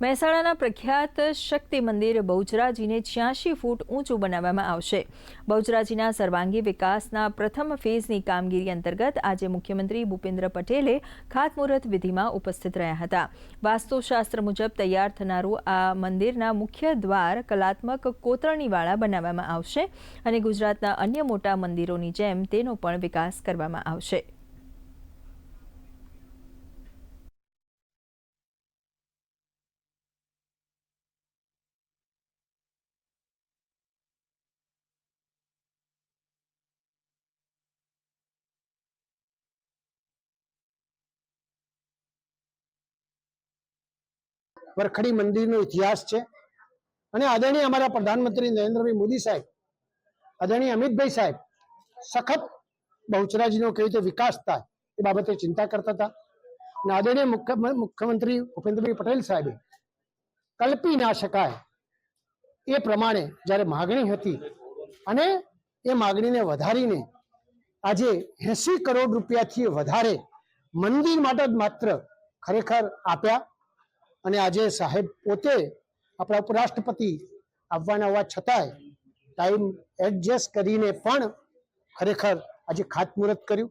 મહેસાણાના પ્રખ્યાત શક્તિ મંદિર બહુચરાજીને છ્યાસી ફૂટ ઊંચું બનાવવામાં આવશે. બહુચરાજીના સર્વાંગી વિકાસના પ્રથમ ફેઝની કામગીરી અંતર્ગત આજે મુખ્યમંત્રી ભૂપેન્દ્ર પટેલે ખાતમુહૂર્ત વિધિમાં ઉપસ્થિત રહ્યા હતા. વાસ્તુશાસ્ત્ર મુજબ તૈયાર થનારું આ મંદિરના મુખ્ય દ્વાર કલાત્મક કોતરણીવાળા બનાવવામાં આવશે અને ગુજરાતના અન્ય મોટા મંદિરોની જેમ તેનો પણ વિકાસ કરવામાં આવશે. વરખડી મંદિરનો ઇતિહાસ છે. અને આદરણીય અમારા પ્રધાનમંત્રી નરેન્દ્રભાઈ મોદી સાહેબ, આદરણીય અમિતભાઈ સાહેબ, સખત બહુચરાજીનો કેવી રીતે વિકાસ થાય એ બાબતે ચિંતા કરતા હતા. અને આદરણીય મુખ્ય- મુખ્યમંત્રી ભૂપેન્દ્રભાઈ પટેલ સાહેબે કલ્પી ના શકાય એ પ્રમાણે જ્યારે માગણી હતી અને એ માગણીને વધારીને આજે એસી કરોડ રૂપિયાથી વધારે મંદિર માટે જ માત્ર ખરેખર આપ્યા. અને આજે સાહેબ પોતે આપણા ઉપરાષ્ટ્રપતિ આવવાના હોવા છતાંય ટાઈમ એડજસ્ટ કરીને પણ ખરેખર આજે ખાતમુહૂર્ત કર્યું.